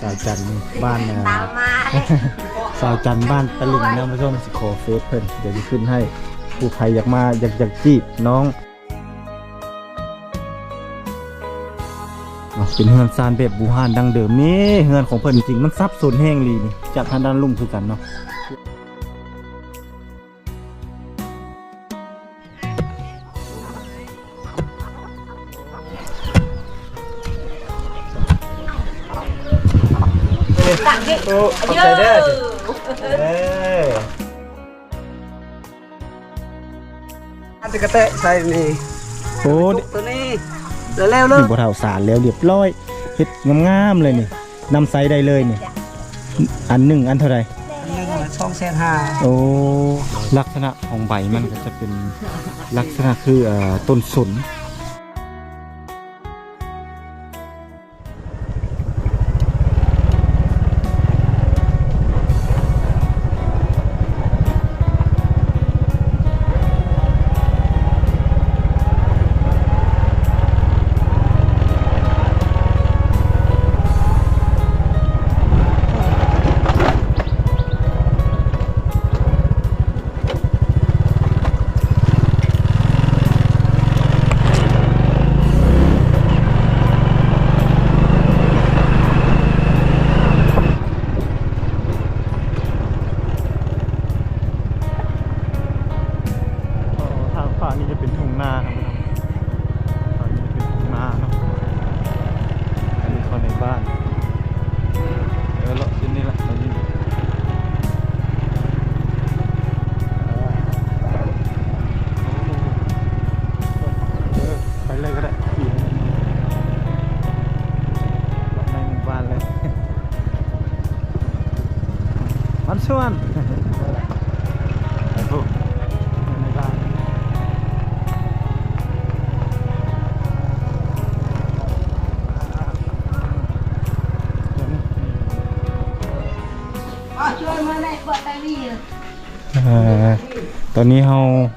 สาวจันทร์บ้านตาอ่ามมาสาวจันทร์บ้านตะลิงนะผู้ชมสิขอเฟซเพิ่นเดี๋ยวจะขึ้นให้ผู้ใครอยากมาอยากอยากจีบน้องอ๋อเป็นเฮือนซานแบบบูฮานดังเดิมนี่เฮือนของเพิ่นจริงๆมันซับซ้อนแห้งลีนี่จากทางด้านลุ่มคือกันเนาะ ตะกะเตะใส่นี่โอ้ตุกตัวนี้แล้วแล้วเลนี่ยบ่เท่าสารแล้วเรียบร้อยเฮ็ดงามๆเลยนี่นำไซได้เลยนี่อันหนึ่งอันเท่าไหร่อันหนึงละสองแสนห้าโอ้ลักษณะของใบมันก็จะเป็นลักษณะคือเอ่อต้นสน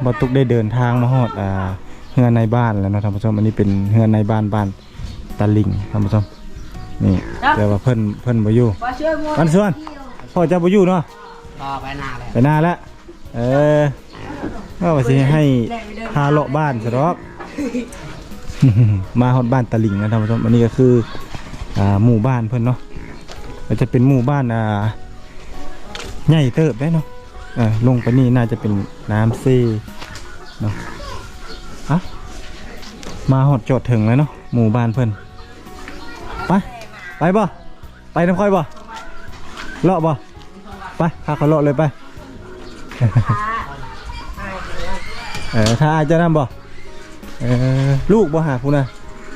บรรทุกได้เดินทางมาฮอดอ่าเฮือนในบ้านแล้วเนาะท่านผู้ชมอันนี้เป็นเฮือนในบ้านบ้านตะลิงท่านผู้ชมนี่แต่ว่าเพิ่นเพิ่นบ่อยู่มาช่วยมามันส่วนพ่อจะบ่อยู่เนาะต่อไปหน้าเลยไปหน้าแล้วเออก็ว่าสิให้พาเลาะบ้านซะดอกมาฮอดบ้านตะลิงนะท่านผู้ชมอันนี้ก็คืออ่าหมู่บ้านเพิ่นเนาะมันจะเป็นหมู่บ้านอ่าใหญ่เติบได้เนาะ เออลงไปนี่น่าจะเป็นน้ำซีเนาะอะมาฮอดจอดถึงแล้วเนาะหมู่บ้านเพิ่นไปไปบ่ไปน้ำค่อยบ่เลาะบ่ไปพาเขาเลาะเลยไปเออถ้าอาจจะนำบ่เออลูกบ่หาผู้น่ะ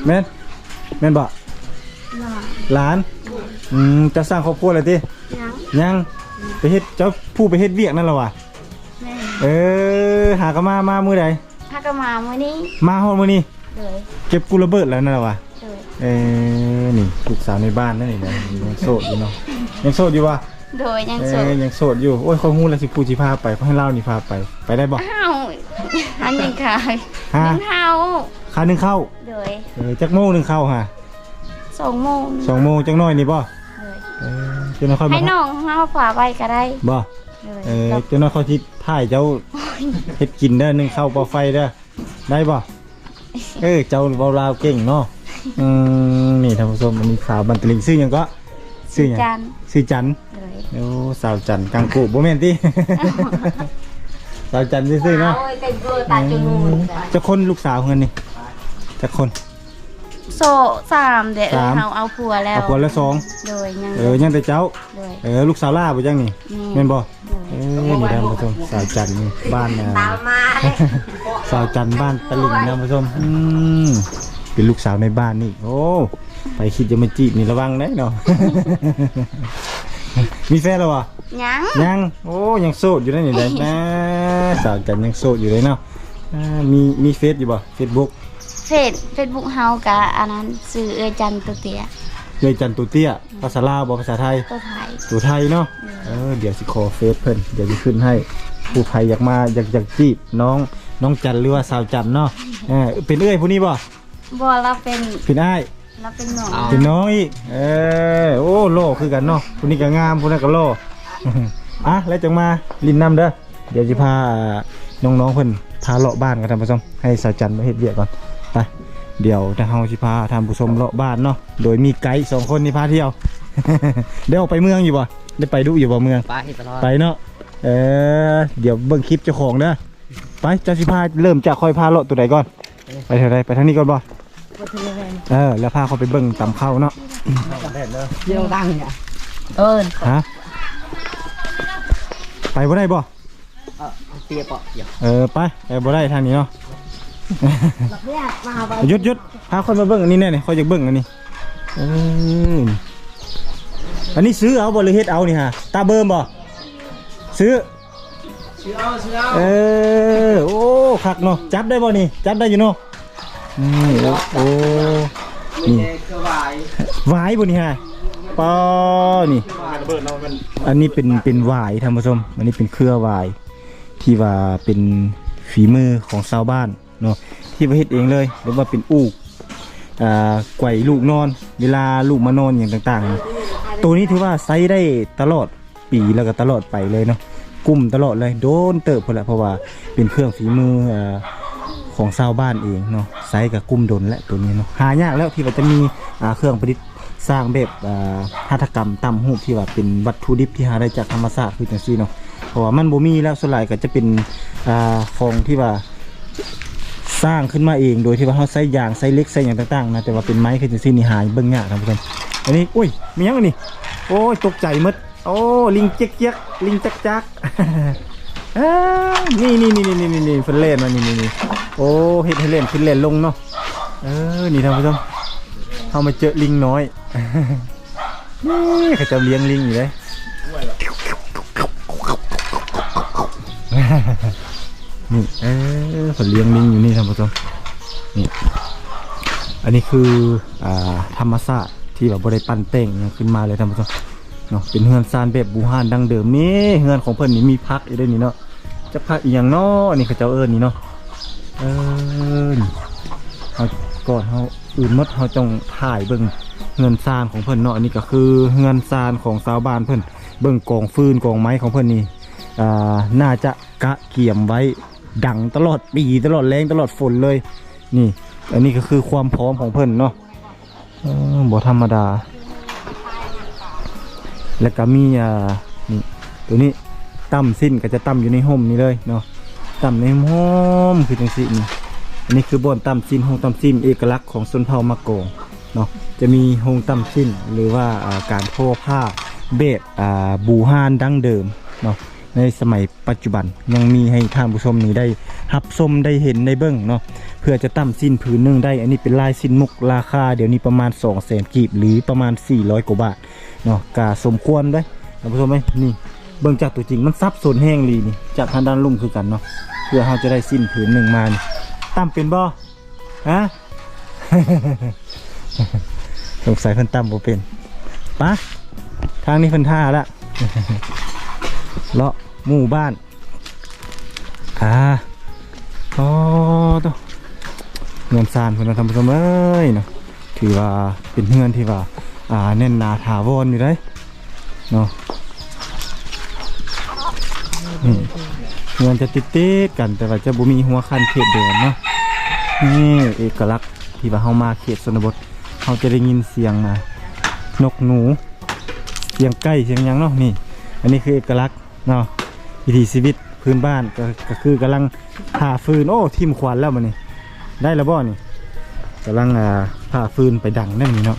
แม่นแม่นบ่หลานอืมจะสร้างครอบครัวเลยติยังยัง ไปเฮ็ดเจ้าผู้ไปเฮ็ดเวียกนั่นล่ะวะแม่เออ หากนมามามื้อใดถ้าก็มามื้อนี้มาฮอดมื้อนี้ เลยเก็บกูระเบิดแล้วนั่นล่ะวะเลยเออนี่ลูกสาวในบ้านนั่นนี่นะยังโสดอยู่เนาะยังโสดอยู่วะโดยยังเอโสดอยังโสดอยู่โอ้ยเขาฮู้แล้วสิผู้สิพาไปเขาให้เล่านี่พาไปไปได้บ่ อ้าวอันยังขายฮะ ยังเฮาค่าหนึงเข้า โดยเออจักโมงหนึงเข้าฮะสองโมงสองโมงจังน้อยนี่บ่เลยเออ เจ้าน้อยค่อยให้มาน้องเฮาฝาไว้ก็ได้บ่เลยเออเจ้าน้อยค่อยทิถ่ายเจ้าเฮ็ดกินเด้อหนึ่งข้าวเปลาไฟเด้อได้บ่เออเจ้าเบาลาวเก่งเนาะอืมนี่ท่านผู้ชมอันนี้สาวบันตลิงซื้อหยังก็ซื้อหยังจันซื้อจันเลยโอ้สาวจันกังกูบ่แม่นติสาวจันซื่อๆเนาะโอ้ยเป็นเบอร์ตาจนูนจะคนลูกสาวเงินนี่จะคน โซสามเดี๋ยวสาม เฮาเอาผัวแล้วเอาคนละสองโดยยังเออยังแต่เจ้า โดย เออลูกสาวล่าบ่จังนี่นี่แม่นบ่เออนี่ท่านผู้ชมสาวจันนี่บ้านน่ะตามมาเลยสาวจันทร์บ้านตะลิงนะผู้ชมอืมเป็นลูกสาวในบ้านนี่ โอ้ไปคิดจะมาจีบนี่ระวังนะเนาะ มีแฟนแล้ววะ ยัง ยัง โอ้ยังโสดอยู่นะนี่เลยนะ สาวจันทร์ยังโสดอยู่เลยเนาะอ่ามีมีเฟซอยู่บ่เฟซบุ๊ก เฟซเฟซบุ๊กเฮากะอันนั้นซื้อเอยจันตัวเตียเลยจันทร์ตัวเตี้ย ภาษาลาวบ่ภาษาไทย ตัวไทยตัวไทยเนาะ เออ เดี๋ยวสิขอเฟซเพิ่น เดี๋ยวจะขึ้นให้ ผู้ภัยอยากมาอยากอยากจีบน้องน้องจันทร์หรือว่าสาวจันทร์เนาะ เออ เป็นเอ้ยผู้นี้บ่บ่เราเป็นเป็นอ้ายโเราเป็นหนองเอาเป็นน้องอีก เออ โอ้โลคือกันเนาะคนนี้ก็งามคนนั้นก็โลอะแล้วจังมาลินน้ำเด้อ เดี๋ยวจะพาน้องๆเพิ่นพาเลาะบ้านกันท่านผู้ชมให้สาวจันทร์มาเฮ็ดเวียกก่อน ไป เดี๋ยวทางเฮาสิพาท่านผู้ชมเลาะบ้านเนาะโดยมีไกด์สองคนนี่พาเที่ยว ได้ออกไปเมืองอยู่บ่ได้ไปดูอยู่บ่เมืองไปตลอดไปเนาะเออเดี๋ยวเบิ่งคลิปเจ้าของเด้อไปเจ้าสิพาเริ่มจากคอยพาเลาะตัวใดก่อน ไปเท่าไรไปทางนี้ก่อนบ่เออแล้วพาเขาไปเบิ่งตำข้าวเนาะเยี่ยวดังเนี่ยเอิญฮะไปบ่ได้บ่เออเตียปะเดี๋ยวเออไปไปบ่ได้ทางนี้เนาะ หยุดหยุดพาคนมาเบิ่งอันนี้แน่นี่คอยจะเบิ่งอันนี้เอออันนี้ซื้อเอาบ่หรือเฮ็ดเอานี่ฮะตาเบิ่มบ่ซื้อเชื่อเชื่อเออโอ้คักเนาะจับได้บ่นี่จับได้อยู่เนาะอืมโอ้โอ้นี่เกลือไหวหวายบ่นี่ฮะปอนี่อันนี้เป็นเป็นหวายท่านผู้ชม อันนี้เป็นเครือหวาย ที่ว่าเป็นฝีมือของชาวบ้าน เนาะที่ประเฮ็ดเองเลยหรือว่าเป็นอูกอ่าไกวลูกนอน เวลาลูกมานอนอย่างต่างๆ ตัวนี้ถือว่าไซส์ได้ตลอดปีแล้วก็ตลอดไปเลยเนาะกลุ่มตลอดเลยโดนเติบพอแหละเพราะว่าเป็นเครื่องฝีมืออของชาวบ้านเองเนาะไซส์กับกลุ่มดนและตัวนี้เนาะหายากแล้วที่ว่าจะมีเครื่องประดิษฐ์สร้างแบบหัตถกรรมตำหูที่ว่าเป็นวัตถุดิบที่หาได้จากธรรมชาติคือจังซี่เนาะเพราะว่ามันบ่มีแล้วส่วนใหญ่ก็จะเป็นอของที่ว่า สร้างขึ้นมาเองโดยที่ว่าเขาใส่ยางใส่เล็กใส่อย่างต่างๆนะแต่ว่าเป็นไม้คือจังซี่นี่หายเบิ่งยากครับทุกคนอันนี้อุ้ยมียังอันนี้โอ้ยตกใจมดโอ้ลิงเจ๊กเจ๊กลิงจักจักอ้าวนี่นี่นี่นี่นี่นี่เพิ่นเล่นมานี่นี่นี่โอ้เฮ็ดให้เล่นขึ้นเล่นลงเนาะเออนี่ท่านผู้ชมเขามาเจอลิงน้อยนี่เขาจะเลี้ยงลิงอยู่เลย นี่เออผมเลี้ยงลิงอยู่นี่ท่านผู้ชมนี่อันนี้คืออ่าธรรมชาติที่แบบบริปั้นแต่งขึ้นมาเลยท่านผู้ชมเนาะเป็นเฮือนซานแบบบูฮานดังเดิมนี่เฮือนของเพิ่อนนี่มีพักอยู่ด้วยนี่เนาะจะพักอีหยังเนาะนี่เขาเจ้าเอิญนี่เนาะเออนี่เอาก่อนเฮาอื่นมดเฮาจงถ่ายเบิ่งเฮือนซานของเพิ่อนเนาะนนี้ก็คือเฮือนซานของชาวบ้านเพิ่อนเบิ่งกองฟืนกองไม้ของเพิ่อนนี่อ่าน่าจะกะเกี่ยมไว้ ดังตลอดปีตลอดแรงตลอดฝนเลย นี่ อันนี้ก็คือความพร้อมของเพิ่นเนาะบ่ธรรมดา แล้วก็มีอ่านี่ตัวนี้ตั้มสิ้นก็จะตั้มอยู่ในห่มนี่เลยเนาะตั้มในห่มคือจังสินี่อันนี้คือบ่อนตั้มสิ้นห้องตั้มสิ้นเอกลักษณ์ของชนเผ่ามะโกงเนาะจะมีห้องตั้มสิ้นหรือว่าการทอผ้าแบบอ่าบูฮานดั้งเดิมเนาะ ในสมัยปัจจุบันยังมีให้ท่านผู้ชมนี่ได้หับชมได้เห็นได้เบิ้องเนาะเพื่อจะตั้มสิ้นผืนหนึ่งได้ อันนี้เป็นลายสิ้นมุกราคา เดี๋ยวนี้ประมาณ2 0 0แสนกีบหรือประมาณ 400กว่าบาทเนาะกาสมควรได้ท่านผู้ชมไหมนี่เบิ้องจากตัวจริงมันซับสนแห้งลีนี่จากทางด้านลุ่มคือกันเนาะเพื่อเราจะได้สิ้นผืนหนึ่งมาตั้มเป็นบ่ฮะสงสัยเพิ่นตั้มบ่เป็นปะทางนี้เพิ่นท่าละเลาะ หมู่บ้านอ่าโอ้ตัวเงินซานเพื่อนเราทำผู้ชมเอ้ยเนาะถือว่าเป็นเงินที่ว่าอ่าแน่นนาถาวรอยู่ได้เนาะเงินจะติดติดๆกันแต่ว่าจะบ่มีหัวคันเขตเดินเนาะนี่เอกลักษณ์ที่ว่าเฮามาเขตชนบทเฮาจะได้ยินเสียงอ่านกหนูเสียงไก่เสียงยังเนาะนี่ อันนี้คือเอกลักษณ์เนาะ วิถีชีวิตพื้นบ้านก็ก็คือกำลังผ่าฟืนโอ้ทิมควันแล้วมันนี่ได้แล้วบ่นี่กำลังอ่าผ่าฟืนไปดังนั่นนี่เนาะ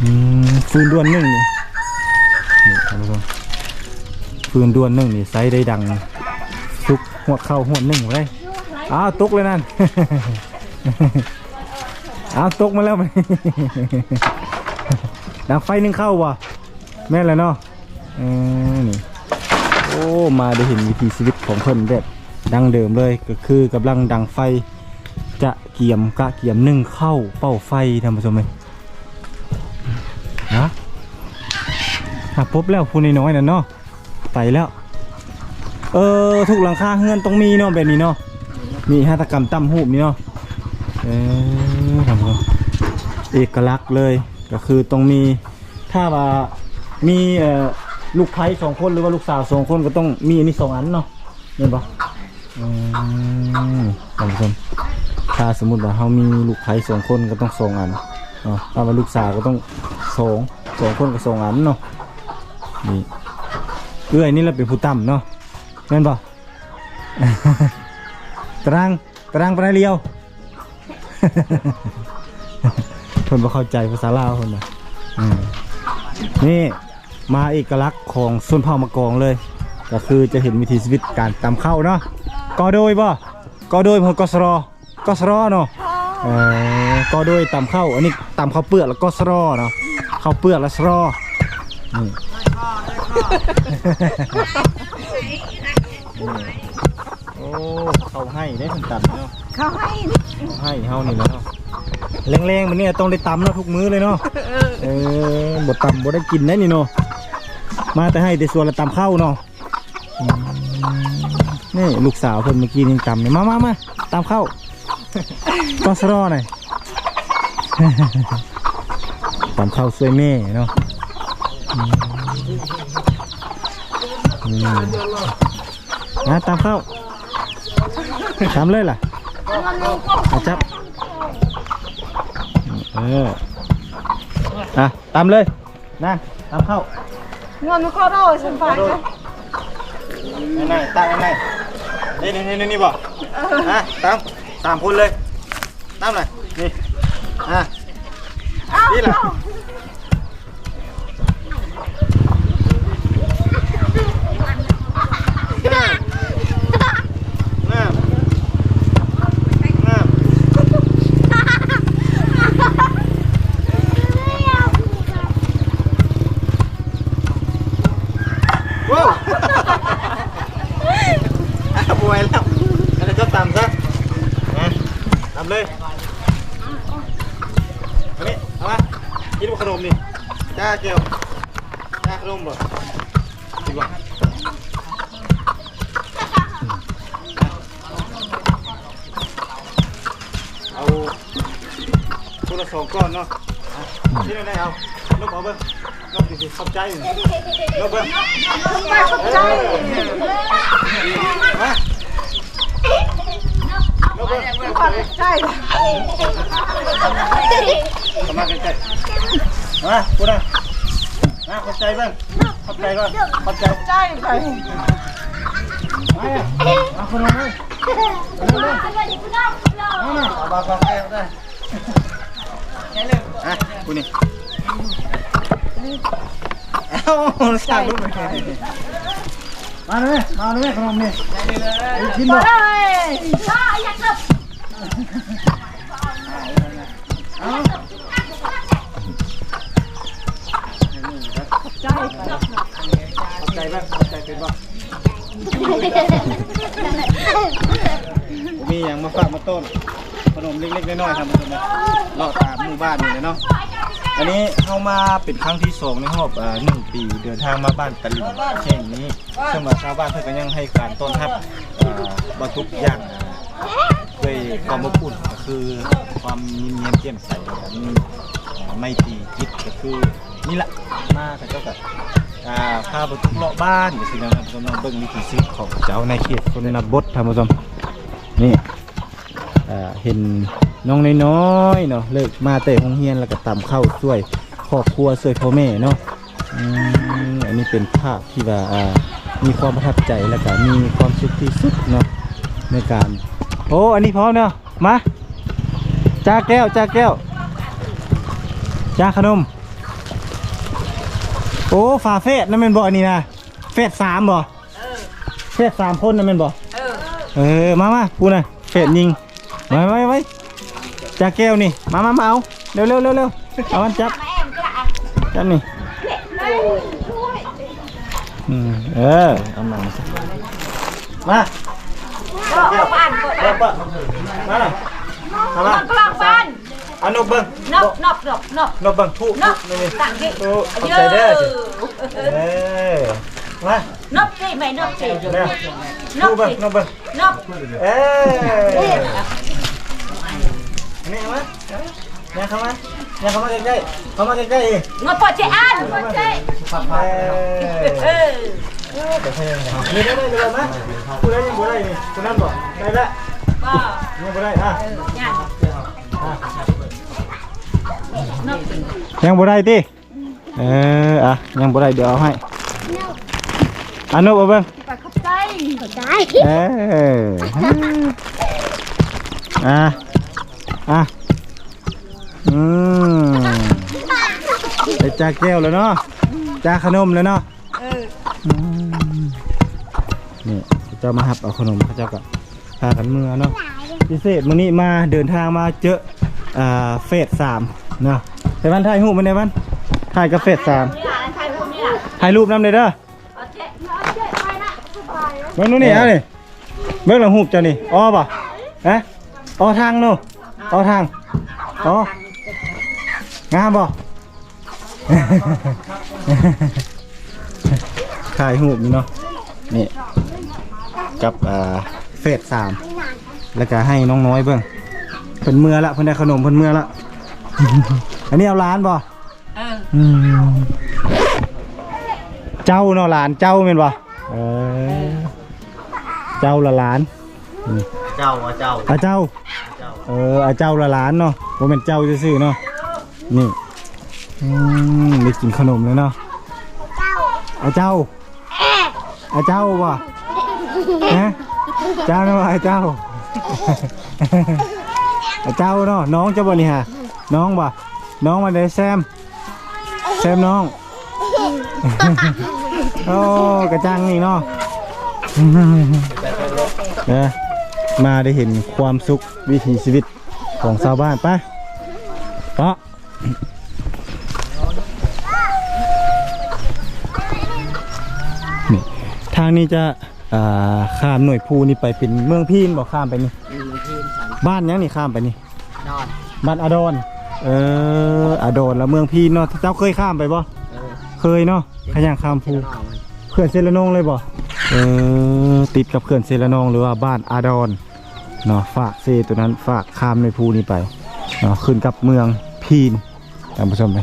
อืมฟืนด้วนหนึ่งนี่นี่ท่านผู้ชมฟืนด้วนหนึ่งนี่ไซส์ได้ดังซุกหัวเข้าหัวหนึ่งเลยอ้าวตกเลยนั่นอ้าวตกมาแล้วมันดังไฟนึ่งเข้าวะแม่นแล้วเนาะเออนี่ โอ้มาได้เห็นวิถีชีวิตของเพิ่นแบบดังเดิมเลยก็คือกำลังดังไฟ จะเกี่ยมกะเกี่ยมนึ่งเข้าเป้าไฟท่านผู้ชมไหมนะหาพบแล้วผู้น้อยๆนั่นเนาะไปแล้ว เออทุกหลังคาเฮือนต้องมีเนาะแบบนี้เนาะมีหัตกรรมตั้มหูบนี่เนาะเออท่านผู้ชมเอกลักษณ์เลยก็คือต้องมีถ้าว่ามีเอ่อ ลูกไผ่สองคนหรือว่าลูกสาวสองคนก็ต้องมีอันนี้สองอันเนาะเห็นปะอืมท่านผู้ชมถ้าสมมติว่าเขามีลูกไผ่สองคนก็ต้องสองอันเนาะถ้าว่าลูกสาวก็ต้องสองสองคนก็สองอันเนาะนี่เอื้อยนี่เราเป็นผู้ต่ำเนาะแม่นปะตารางตารางปลาเรียวคนบ่เข้าใจภาษาลาวคนน่ะนี่ มาเอกลักษณ์ของส่วนเผ่ามะกองเลย ก็คือจะเห็นวิถีชีวิตการตำข้าวเนาะกอโดยบ่กอโดยพอกสรอกสรอเนาะเออกอโดยตำข้าวอันนี้ตำข้าวเปลือกแล้วก็สรอเนาะข้าวเปลือกแล้วสรอนี่โอ้เขาให้ได้คนตำเนาะเขาให้เขาให้เฮานี่แล้วแรงๆมันเนี่ยต้องได้ตำเนาะทุกมื้อเลยเนาะเออบดตำบดได้กินได้นี่เนาะ มาแต่ให้แต่ส่วนละตำข้าเนาะอืมนี่ลูกสาวเพิ่นเมื่อกี้นี่ตำเนี่ยมามามาตำข้าวก็สรอหน่อยตำข้าสวยแม่เนาะอืมอืมนะตำข้าวทำเลยล่ะอาจับ เออ อะ ตามเลยนั่งตามเข้า เงินมันก็รอฉันไปนะไหนไหนตามไหนนี่นี่นี่นี่บอกอะตามตามคนเลยตามหน่อยนี่อะนี่แหละน้ำน้ำน้ำ ว้าวอะบวยแล้วอันนี้ก็ตามซะนะตามเลยอันนี้เอามากินขนมนี่จ้าเกียวจ้าขนมบ่ดีกว่าเอาคนละสองก้อนเนาะที่ไหนเอาลบเอาเบิ้ง ลบสิขอบใจลบเบิ้งไม่เข้าใจมาลบเบิ้งขอใจเข้ามาใกล้ๆมาพูดนะมาขอบใจเบิ้งขอบใจก่อนขอบใจใจไปมาเนี่ยมาคนละเลยเอาเลยเอามาเอาบาเอาได้เอาได้อะกูนี่ เอ้าสั่งลูกไปมาเลยมาเลยขนมนี่กินบ่ไปใจบ้างใจเป็นบ้างมีอย่างมาฝากมาต้นขนมเล็กๆน้อยๆทำมาต้นนะรอดตามหมู่บ้านนี่เลยเนาะ อันนี้เข้ามาเป็นครั้งที่สองในรอบอ่าหนึ่งปีเดินทางมาบ้านตะลิงเช่นนี้ซึ่งว่าชาวบ้านเพื่อนก็ยังให้การต้อนรับอ่าบรรทุกอย่างด้วยความอบอุ่นก็คือความยิ้มเยียมแจ่มใสมีอ่าไม่ตีจิตก็คือนี่แหละมาแต่เจ้าก็อ่าพาไปทุกเลาะบ้านก็สินะครับกำลังเบิ่งวิถีชีวิตของเจ้าในเขตชนบทท่านผู้ชมนี่อ่าเห็น น้องน้อยๆเนาะเลิกมาแต่โรงเรียนแล้วก็ตามเข้าวช่วยครอบครัวช่วยพ่อแม่เนาะอืมอันนี้เป็นภาพที่ว่าอ่ามีความประทับใจแล้วก็มีความสุขที่สุดเนาะในการโอ้อันนี้พร้อมเนาะมาจ้าแก้วจ้าแก้วจ้าขนม โอ้ฝาเฟสนั่นเป็นบ่อนี่นะเฟสสามบ่เฟสสามคนนั่นเป็นบ่เออมามาพูดนะเฟสยิงไว้ไว้ไว้ จากแก้วนี่มามามาเอาเร็วเร็วเร็วเร็วเอามันจับจับนี่อืมเออเอามามาแก้วเริ่ nè không á? nè không á? nè không á cái cây? Không á cái cây? Nó bỏ chị ăn. Bỏ chị. Phạt phạt. Cái thế này. Đây đây đây đây má. Cô đây cô đây cô năm rồi. Đây đó. Ba. Nghe cô đây ha. Nha. Yang borai ti. Eh ah yang borai dia hai. Ano ba bang? Kapatay. Kapatay. Eh. Ah. อะอืมไปจากแก้วแล้วเนาะจากขนมแล้วเนาะอืมนี่เจ้ามาหับเอาขนมเขาเจ้าก็พากันเมื่อเนาะพิเศษมื้อนี้มาเดินทางมาเจออ่าเฟสสามเนาะแต่วันถ่ายรูปมันได้บ้านถ่ายกับเฟสสามถ่ายรูปน้ำเลยเด้อ bỏ chị bỏ chị quay lại เบิ่งนู่นนี่เอานี่เบิ่งหลังหูบเจ้านี่อ้อป่ะฮะอ้อทางโน่ อ้อทางอ้องามบ่ถ่ายหูบนี่เนาะนี่กับอ่าเฟสสามแล้วก็ให้น้องน้อยเบิ่งเพิ่นเมื่อละเพิ่นได้ขนมเพิ่นเมื่อละอันนี้เอาร้านบ่ ừ อืมเจ้าเนาะหลานเจ้าแม่นบ่เออเจ้าละหลาน เจ้าว่าเจ้าอาเจ้า เอออาเจ้าละหลานเนาะบ่แม่นเจ้าซื่อๆเนาะ นี่อืมได้กินขนมเลยเนาะอาเจ้าอาเจ้าบ่ฮะเจ้าเนาะอาเจ้าอาเจ้าเนาะน้องเจ้าบ่นี่ฮะน้องบ่น้องมาได้แซม แซมน้องโอ้กระจังนี่เนาะเนะ มาได้เห็นความสุขวิถีชีวิตของชาวบ้านไปปะนี่ทางนี้จะอ่าข้ามหน่วยภูนี่ไปเป็นเมืองพีนบอกข้ามไปนี่ มีที่ฉันบ้านยังนี่ข้ามไปนี่นอนบ้านอาดอน เอออาดอนแล้วเมืองพีนเนาะเจ้าเคยข้ามไปบ่เออเคยเนาะขยันข้ามภู นอนมันเขื่อนเซลานงเลยบ่ เออ ติดกับเขื่อนเซลานงหรือว่าบ้านอาดอน เนาะฝากเซตัวนั้นฝากข้ามในภูนี้ไปเนาะขึ้นกับเมืองพีนท่านผู้ชมไป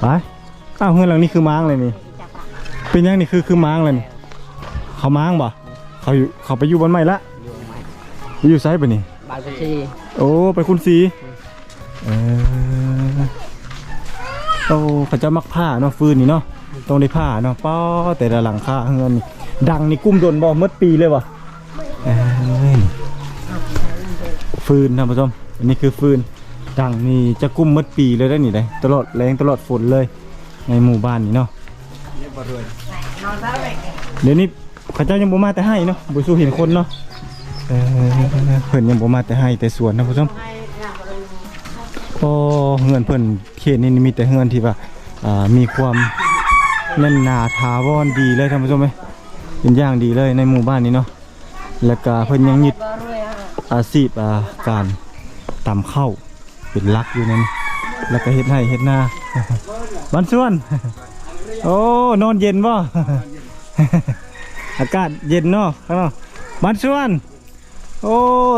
ไปอ้าวเฮือนหลังนี้คือม้างเลยนี่ เป็นยังนี่คือคือม้างเลยนี่เขาม้างบ่เขาอยู่เขาไปอยู่บนไม้ละอยู่ไหมไปอยู่ไซส์ปะนี่บางทีโอ้ไปคุณสีเออโอ้เขาเจะมักผ้าเนาะฟืนนี่เนาะตรงในผ้าเนาะป้อแต่ละหลังคาเฮือนนี่ดังนี่กุ้มโดนบ่เมื่อปีเลยวะเอ้ย ฟืนท่านผู้ชมอันนี้คือฟืนดังนี่จะกุ้มมื่อปีเลยได้นี่ได้ตลอดแรงตลอดฝนเลย ในหมู่บ้านนี่เนาะเดี๋ยวนี้เขาเจ้ายังบ่มาแต่ให้เนาะบ่สู้เห็นคนเนาะเออเพิ่นยังบ่มาแต่ให้แต่สวนนะผู้ชมพอเฮือนเพิ่นเขตนี้มีแต่เฮือนที่ว่าอ่ามีความแน่นหนาถาวรดีเลยท่านผู้ชมเอ้ยเป็นอย่างดีเลยในหมู่บ้านนี้เนาะแล้วก็เพิ่นยังยึด อาชีพอ่าการตำข้าวเป็นหลักอยู่นั่นแล้วก็เฮ็ดให้เฮ็ดนาบันส่วน โอ้ นอนเย็นบ่อากาศเย็นเนาะข้างนอกบันส่วน โอ้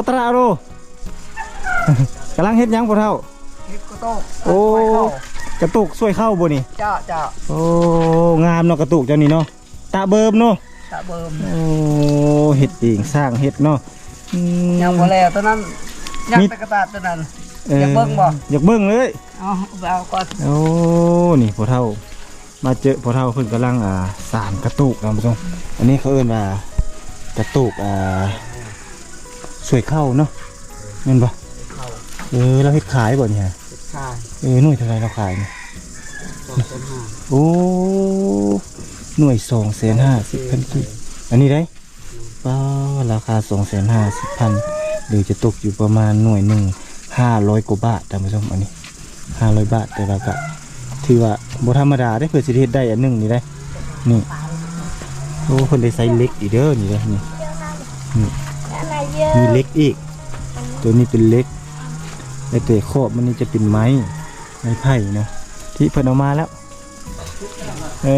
ตระโรกำลังเฮ็ดหยังพ่อเฒ่าฮิปโกโต้โอ้กระตุกช่วยเข้าบ่นี่เจ้าเจ้าโอ้ งามเนาะกระตุกเจ้านี่เนาะตาเบิมเนาะตะเบิ่มโอ้เฮ็ดเองสร้างเฮ็ดเนาะอืม ยังบ่แล้วตอนนั้นยังมี ตะกระตาตอนนั้นอออยากเบิ่งบ่อยากเบิ่งเลยเอาไปเอาก่อนโอ้นี่พ่อเฒ่า มาเจอพ่อเฒ่าเพิ่นกำลังอ่าสานกระตุกนะผู้ชมอันนี้เขาเอิ้นว่ากระตุกอ่าช่วยเข้าเนาะแม่นบ่เออเราเฮ็ดขายบ่เนี่ยใช่เออหน่วยเท่าไรเราขายเนี่ยสองเป็นห้าโอ้หน่วยสองแสนห้าสิบพันกีอันนี้ได้ ป้าราคาสองแสนห้าสิบพันหรือจะตกอยู่ประมาณหน่วยหนึ่งห้าร้อยกว่าบาทท่านผู้ชมอันนี้ห้าร้อยบาทแต่ว่าก็ถือว่าบธรรมดาได้เพื่อสิเฮ็ดได้อันหนึ่งนี่ได้ นี่โอ้คนได้ไซส์เล็กอีกเด้อนี่เด้อนี่นี่มีเล็กอีก ตัวนี้เป็นเล็กแต่แต่ขอบมันนี่จะเป็นไม้ไม้ไผ่เนาะที่เพิ่นเอามาแล้ว เอ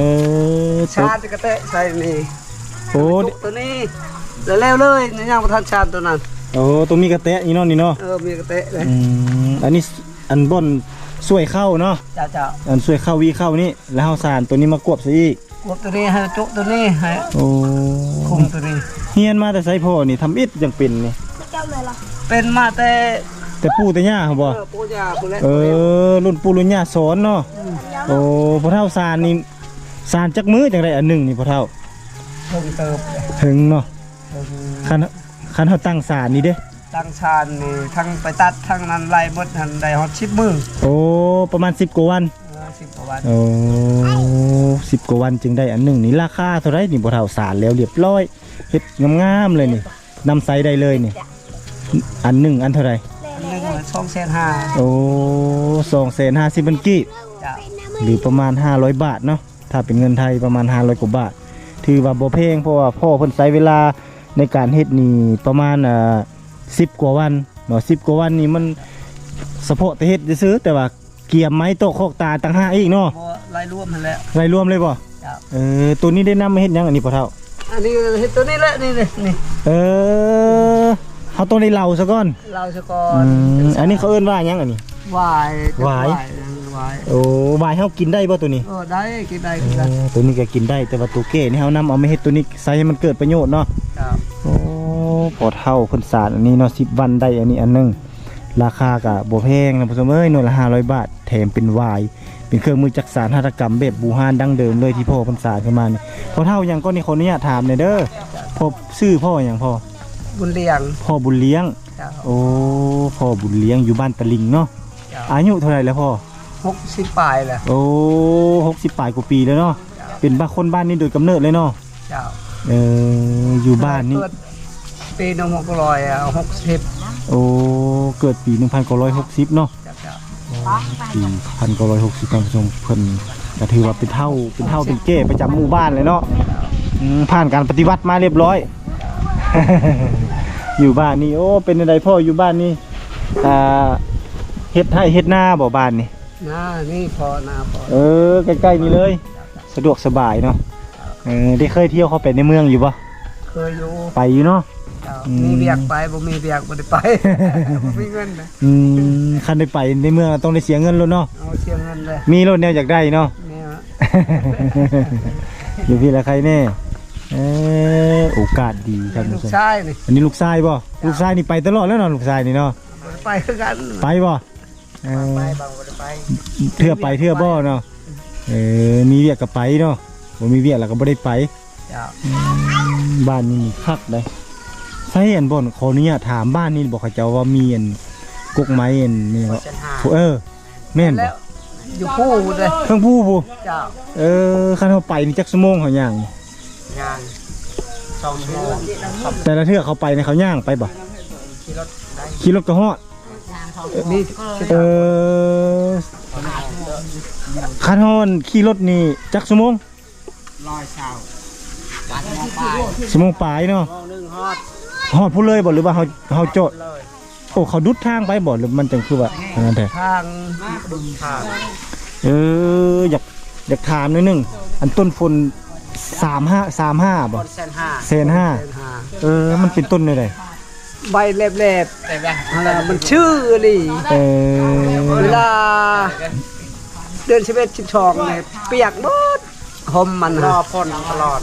อชาตะกระเตะใส่นี่ โอ้ตัวนี้แล้วๆเลยนี่ยังบ่ทันชาติตัวนั้นโอ้ตรงมีกระแตะอีเนาะนี่เนาะเออมีกระเตะเลยอืมอันนี้อันบ่อนสวยเข้าเนาะเจ้าเจ้าอันสวยเข้าวีเข้านี่แล้วเฮาสารตัวนี้มากวบซะอีกกบตัวนี้ให้จุตัวนี้ให้โอ้คุมตัวนี้เฮียนมาแต่ไสพ่อนี่ทำอิดจังเป็นนี่เป็นมาแต่แต่ปู่แต่ย่าเขาบ่เออปู่ย่าปู่และเออรุ่นปู่รุ่นย่าสอนเนาะโอ้พ่อเฒ่าสารนี่สารจักมือจังไดอันหนึงนี่พ่อเฒ่า เพิ่งเติบถึงเนาะเพิ่งคันคันเฮาตั้งสารนี่เด้ตั้งชานนี่ทั้งไปตัดทั้งนั้นไล่หมดหันได้ฮอดชิปมือโอ้ประมาณ10กว่าวันเออสิบกว่าวันโอ้สิบกว่าวันจึงได้อันหนึ่งนี่ราคาเท่าไรนี่บ่เท่าสารแล้วเรียบร้อยเฮ็ดงามๆเลยนี่นำไซได้เลยนี่อันหนึ่งอันเท่าไรหนึ่งสองแสนห้าโอ้สองแสนห้าสิบบันกี้จ้ะหรือประมาณ 500 บาทเนาะถ้าเป็นเงินไทยประมาณ 500กว่าบาท ถือว่าบ่แพงเพราะว่าพ่อเพิ่นใช้เวลาในการเฮ็ดนี่ประมาณอ่า10กว่าวันเนาะ10กว่าวันนี่มันเฉพาะแต่เฮ็ดซื้อๆแต่ว่าเกียมไม้โต๊ะโคกตาต่างหากอีกเนาะบ่ไล่รวมหันแหละรายรวมเลยบ่จ้ะเออตัวนี้ได้นำมาเฮ็ดหยังอันนี้พ่อเฒ่าอันนี้เฮ็ดตัวนี้แหละนี่นี่นี่เออเขาต้องได้เหล่าซะก่อนเราซะก่ออืนมอันนี้เขาเอิ้นว่าหยังอันนี้วายหวายห วายโอ้วายเฮากินได้บ่ตัวนี้เออได้กินได้เอกินได้อตัวนี้ก็กินได้แต่ว่าตัวเก้นี่เฮานำเอามาเฮ็ดตัวนี้ใส่ให้มันเกิดประโยชน์เนาะจ้ะโอ้พอเท่าเพิ่นสารอันนี้เนาะ10วันได้อันนี้อันหนึงราคาก็บ่แพงนะผู้ชมเอ้ยหน่วยละ500 บาทแถมเป็นวาย เป็นเครื่องมือจักสานหัตถกรรมแบบบูฮานดั้งเดิมเลยที่พ่อเพิ่นสารขึ้นมานี่พอเท่าหยังก็นี่ขออนุญาตถามหน่อยเด้อพ่อชื่อพ่อหยังพ่อบุญเลี้ยงพ่อบุญเลี้ยงจ้ะโอ้พ่อบุญเลี้ยงอยู่บ้านตะลิงเนาะจ้ะอายุเท่าไหร่แล้วพ่อ หกสิบปลายแหละโอ้หกสิบปลายกว่าปีแล้วเนาะเป็นบ้านคนบ้านนี้โดยกำเนิดเลยเนาะจ้ะเอออยู่บ้านนี่ เกิดปีหนึ่งหกร้อยอะหกสิบโอ้เกิดปี1960เนาะจ้ะจ้ะปี1960ท่านผู้ชมเพิ่นก็ถือว่าเป็นเท่าเป็นเท่าเป็นเก้ประจำหมู่บ้านเลยเนาะอืมผ่านการปฏิวัติมาเรียบร้อย อยู่บ้านนี่โอ้เป็นอะไรพ่ออยู่บ้านนี่อ่าเฮ็ดให้เฮ็ดหน้าบ่บ้านนี่ห น้านี่พอหน้าพอเออใกล้ๆนี่เลย สะดวกสบายเนาะเออได้เคยเที่ยวเข้าไปในเมืองอยู่ปะเคยอยู่ไปอยู่เนาะจ้ะอืม มีเบียกไปบ่มีเบียกบ่ได้ไป บ่มีเงินนะอืมคันได้ไปในเมืองต้องได้เสียเงินรถเนาะเอาเชียงเงินเลยมีรถแนวอยากได้เนาะเนี่ยอยู่พี่ละใครแน่เออโอกาสดีครับลูผู้กชมชายนี่อันนี้ลูกชายป่ะลูกชายนี่ไปตลอดแล้วเนาะลูกชายนี่เนาะบ่ได้ไปคือกันไปป่ะ เออ ไปบางบ่ได้ไปเทื่อไปเทื่อบ่เนาะ เออ มีเวียกก็ไปเนาะบ่มีเวียกแล้วก็บ่ได้ไปจ้ะบ้านนี้คักเลยใช่อันบ่นขออนุญาตถามบ้านนี้บอกเขาเจ้าว่ามีอันกกไม้อันนี่ว่าเส้นห้าเออ แม่นบ่แล้วอยู่ผู้เลยเครื่องผู้ผู้จ้ะเออคันเขาไปนี่จักชั่วโมงเขาย่างนี่งานสองชั่วโมงแต่ละเทื่อเขาไปเนี่ยเขาย่างไปบ่ขี่รถได้ขี่รถก็ฮอด นี่เออคันฮอนขี่รถนี่จักชั่วโมงร้อยเช้าชั่วโมงปลายเนาะโมงหนึงฮอดฮอดผู้เลยบ่หรือว่าเฮาเฮาโจดเลยโอ้เขาดุดทางไปบ่หรือมันจังคือว่าอันนั้นแท้ทางทางเอออยากอยากถามหนิดนึงอันต้นฝน35 35บ่เส้นห้าเซนห้าเส้นห้าเออมันเป็นต้นได้ได ใบแหลบๆแต่แบบมันชื่อนี่เออเวลา เดือนสิบเอ็ดสิบสองเนี่ยเปียกหมดหอมมันรอฝนตลอด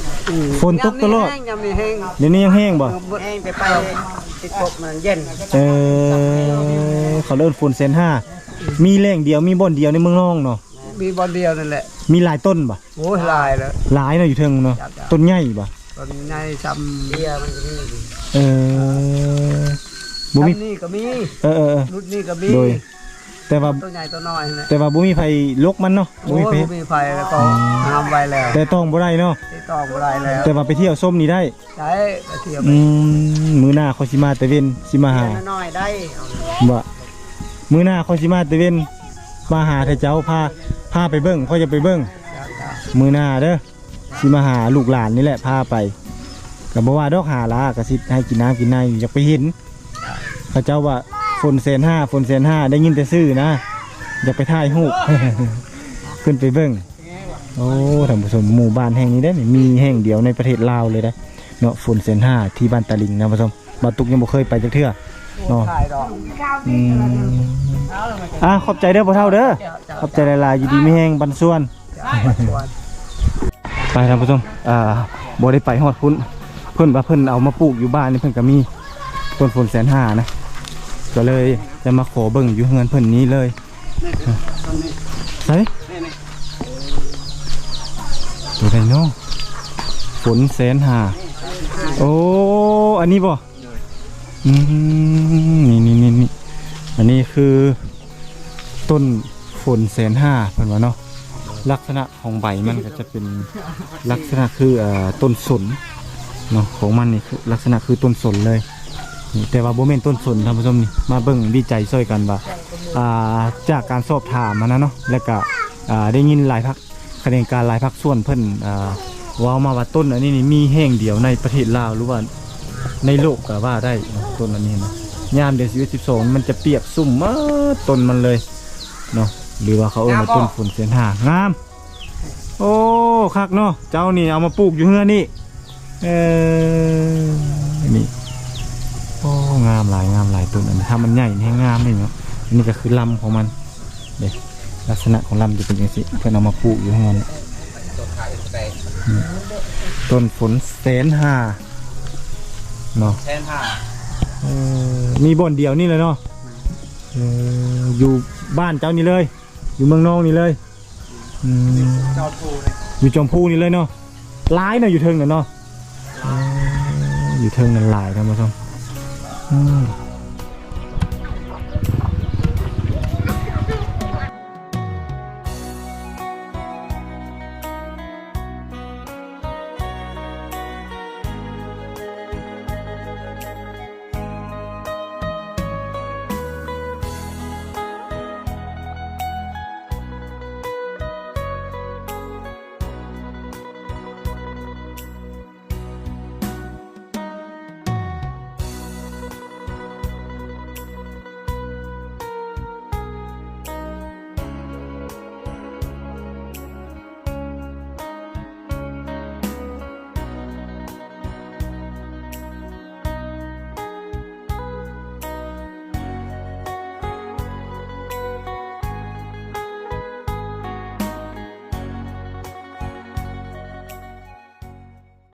ฝนตกตลอด ยามนี้แห้งเดี๋ยวนี้ยังแห้งบ่แห้งไปไปติดตกมันเย็นเออเขาเริ่มฝุ่นเซนห้า มีแหล่งเดียวมีบ่อนเดียวในเมืองน้องเนาะ มีบอลเดียวนั่นแหละมีหลายต้นบ่โอ้ยลายแล้ว หลายเนาะอยู่เทิงเนาะ จ้ะต้นใหญ่บ่ ตอนในซ้ำเบียมันก็มีเออ บ่มีซ้ำนี่ก็มีเออเออเออรุ่นนี้ก็มีโดย แต่ว่าตัวใหญ่ตัวน้อยนะแต่ว่าบ่มีไผลกมันเนาะบ่โอ้มียไผบ่มีไฟแล้วก็ห้ามไว้แล้วแต่ต้องบ่ได้เนาะติดต่อบ่ได้แล้วแต่ว่าไปเที่ยวส้มนี่ได้ใช้ไปเที่ยวไปอืมมื้อหน้าเขาสิมาแต่เว้นสิมาหาน้อยๆได้เอาบ่มื้อหน้าเขาสิมาแต่เว้นมาหาแต่เจ้าพาพาไปเบิ่งพ่อจะไปเบิ่งจ้ะจ้ะมือหน้าเด้อสิมาหาลูกหลานนี่แหละพาไปกับบ่ว่าดอกหาละก็สิให้กินน้ำกินในอยากไปเห็น เขาเจ้าว่าฝนเซนห้าฝนเซนห้าได้ยินแต่ซื่อนะ อย่าไปถ่ายรูปขึ้นไปเบิ่งโอ้ท่านผู้ชมหมู่บ้านแห่งนี้ได้นี่มีแห่งเดียวในประเทศลาวเลยได้อเนาะฝนเซนห้าที่บ้านตะลิงนะผู้ชมบาตุกยังบ่เคยไปจักเทื่อเนาะอืมอะขอบใจเด้อพ่อเฒ่าเด้อขอบใจหลายๆอยู่ดีมีแฮงบันส่วนชวน ไปท่านผู้ชมอ่าบ่ได้ไปฮอดพุ่นเพิ่นว่าเพิ่นเอามาปลูกอยู่บ้านนี่เพิ่นก็มีต้นฝนแสนห้านะ ก็เลยจะมาขอเบิ่งอยู่เฮือนเพิ่นนี้เลยใส่ดูได้เนาะฝนแสนห้าโอ้อันนี้บ่อืมนี่นี่นี่นี่อันนี้คือ ต้นฝนแสนห้าเพิ่นว่าเนาะลักษณะของใบมันก็จะเป็นลักษณะคืออต้นสนเนาะของมันนี่คือลักษณะคือต้นสนเลย แต่ว่าโบเมนต้นสนท่านผู้ชมนี่มาเบิ่งวิจัยช่วยกันว่าอ่าจากการสอบถามมานะเนาะแล้วก็อ่าได้ยินหลายพักคะแนนการหลายพักส่วนเพิ่นอ่าเว่ามาว่าต้นอันนี้นี่มีแห้งเดียวในประเทศลาวหรือว่าในโลกก็ว่าได้เนาะต้นอันนี้นะยามเดือนสิบสองมันจะเปียกสุ่มเมื่อต้นมันเลยเนาะหรือว่าเขาเอ่ยว่าต้นฝนเสียนหางาม โอ้คักเนาะเจ้านี่เอามาปลูกอยู่เฮือนี่เออนี่โอ้ งามหลายงามหลายต้นอันนี้ถ้ามันใหญ่นี่ให้งามเลยเนาะอันนี้ก็คือลำของมันเด็ลักษณะของลำจะเป็นอย่างนี้เพื่อนเอามาปลูกอยู่ข้างนั้นอืมต้นฝนแสนห้าเนาะแสนห้าเออมีบ่อนเดียวนี่เลยเนาะเอออยู่บ้านเจ้านี่เลย อยู่เมืองนอกนี่เลยอืมเจ้าทูเลยอยู่จอมพูนี่เลยเนาะร้ายเนาะอยู่เทิงน่ะเนาะเอออยู่เทิงนั่นหลายท่านผู้ชม อืม